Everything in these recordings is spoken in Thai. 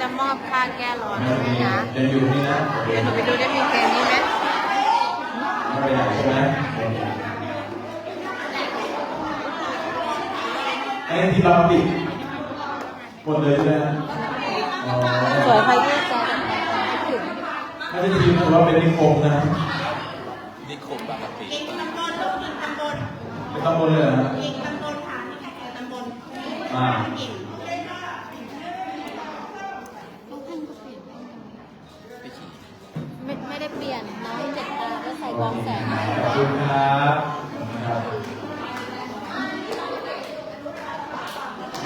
จะมอบค่าแก้ร้อนให้แม่นะยังอยู่นี่นะโอเคเดี๋ยวหนูไปดูได้มีเพลงนี้ไหมไม่ไปไหนใช่ไหมไอ้ที่เราปิดหมดเลยใช่ไหมอ๋อสวยใครที่ใจแบบคิดถึงถ้าจะทีมถือว่าเป็นนิคมนะนิคมบางกะปิเป็นตำบลเลยเหรอฮะอีกตำบลค่ะนี่ค่ะตำบลอ่า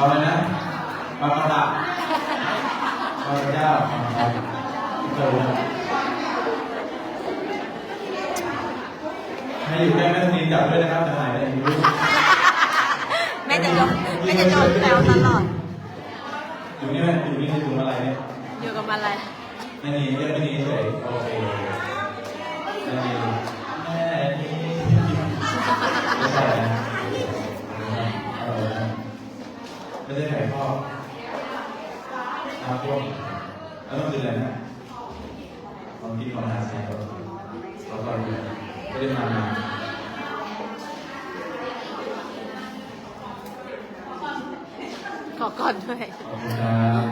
เอาเลยนะมาประดับมาพระเจ้าครับเจอแล้วให้อยู่ใกล้แม่สนิทจับด้วยนะครับจะหายได้อยู่แม่จะโดนแม่จะโดนแซวตลอด อยู่นี่ไหมอยู่นี่อยู่อะไรเนี่ย อยู่กับอะไรไม่มีเรียกไม่มีเฉยโอเคไม่มี ความคิดของอาเซียนเราตอนนี้ไม่ได้มาขอก่อนด้วยขอบคุณครับ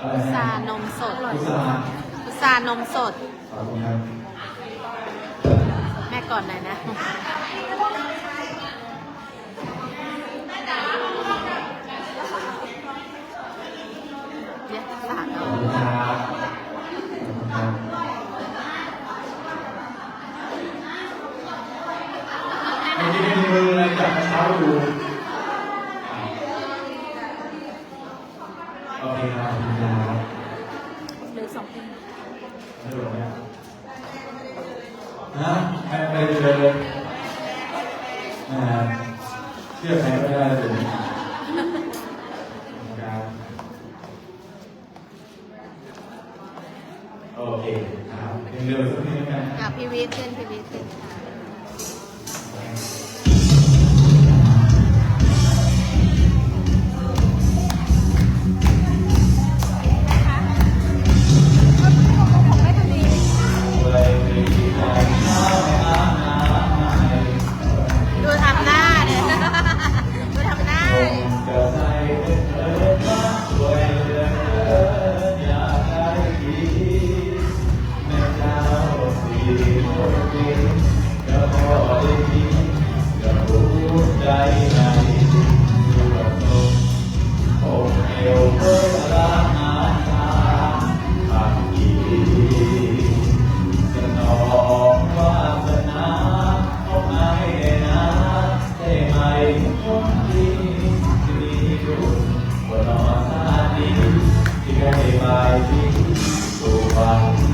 อะไรพุนะซานมสดพุทราพุซานมสด ขอบคุณครับ แม่ก่อนหน่อยนะ เดี๋ยวสาด ข เอา อบคุณครับขอบคุณครับเมื่อกี้ไม่มีมืออะไรจับเท้าอยู่ โอเคครับขอบคุณครับหรือสองเพลงไม่โดนไหมฮะไปไปเลยนะครับเชื่อใครไม่ได้เลยครับโอเคครับเพลงเร็วสักนิดแล้วกันอะพี่วิทย์เต้นพี่วิทย์เต้นค่ะ So, uh,